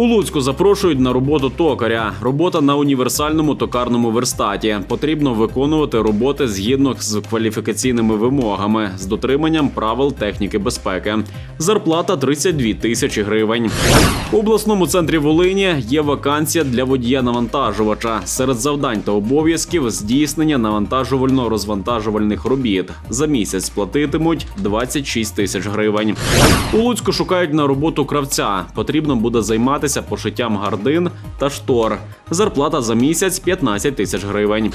У Луцьку запрошують на роботу токаря. Робота на універсальному токарному верстаті. Потрібно виконувати роботи згідно з кваліфікаційними вимогами з дотриманням правил техніки безпеки. Зарплата 32 тисячі гривень. У обласному центрі Волині є вакансія для водія навантажувача. Серед завдань та обов'язків здійснення навантажувально-розвантажувальних робіт. За місяць платитимуть 26 тисяч гривень. У Луцьку шукають на роботу кравця. Потрібно буде займатися пошиттям гардин та штор. Зарплата за місяць 15 тисяч гривень.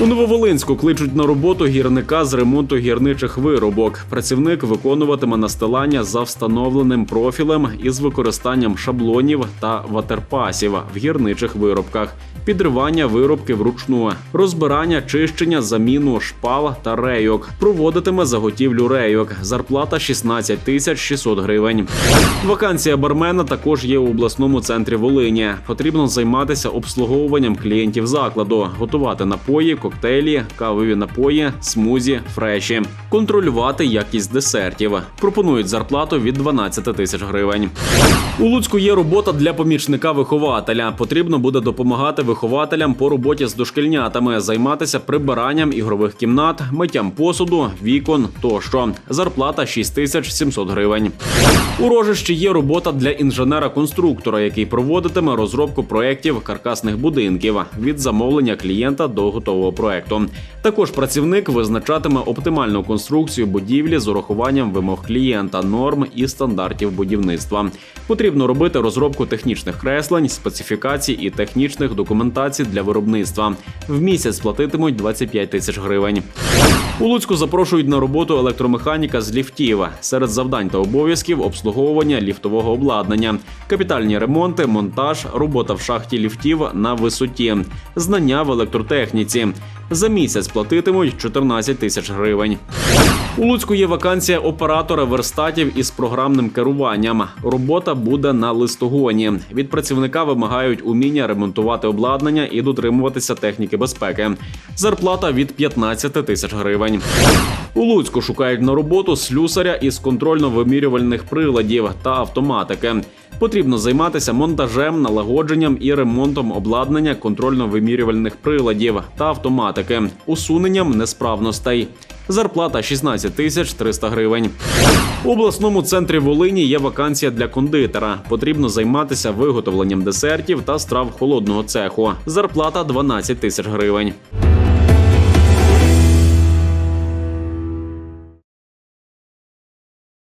У Нововолинську кличуть на роботу гірника з ремонту гірничих виробок. Працівник виконуватиме настилання за встановленим профілем із використанням шаблонів та ватерпасів в гірничих виробках. Підривання виробки вручну, розбирання, чищення, заміну шпал та рейок. Проводитиме заготівлю рейок. Зарплата 16 тисяч 600 гривень. Вакансія бармена також є у обласному центрі Волині. Потрібно займатися обслуговуванням клієнтів закладу, готувати напої, коктейлі, кавові напої, смузі, фреші, контролювати якість десертів. Пропонують зарплату від 12 тисяч гривень. У Луцьку є робота для помічника вихователя. Потрібно буде допомагати вихователям по роботі з дошкільнятами, займатися прибиранням ігрових кімнат, миттям посуду, вікон тощо. Зарплата 6700 гривень. У рожищі є робота для інженера-конструктора, який проводитиме розробку проєктів каркасних будинків від замовлення клієнта до готового проекту. Також працівник визначатиме оптимальну конструкцію будівлі з урахуванням вимог клієнта, норм і стандартів будівництва. Потрібно робити розробку технічних креслень, специфікацій і технічних документацій для виробництва. В місяць платитимуть 25 тисяч гривень. У Луцьку запрошують на роботу електромеханіка з ліфтів. Серед завдань та обов'язків обслуговування ліфтового обладнання, капітальні ремонти, монтаж, робота в шахті ліфтів на висоті, знання в електротехніці. За місяць платитимуть 14 тисяч гривень. У Луцьку є вакансія оператора верстатів із програмним керуванням. Робота буде на листогоні. Від працівника вимагають уміння ремонтувати обладнання і дотримуватися техніки безпеки. Зарплата від 15 тисяч гривень. У Луцьку шукають на роботу слюсаря із контрольно-вимірювальних приладів та автоматики. Потрібно займатися монтажем, налагодженням і ремонтом обладнання контрольно-вимірювальних приладів та автоматики, усуненням несправностей. Зарплата 16 тисяч 300 гривень. У обласному центрі Волині є вакансія для кондитера. Потрібно займатися виготовленням десертів та страв холодного цеху. Зарплата 12 тисяч гривень.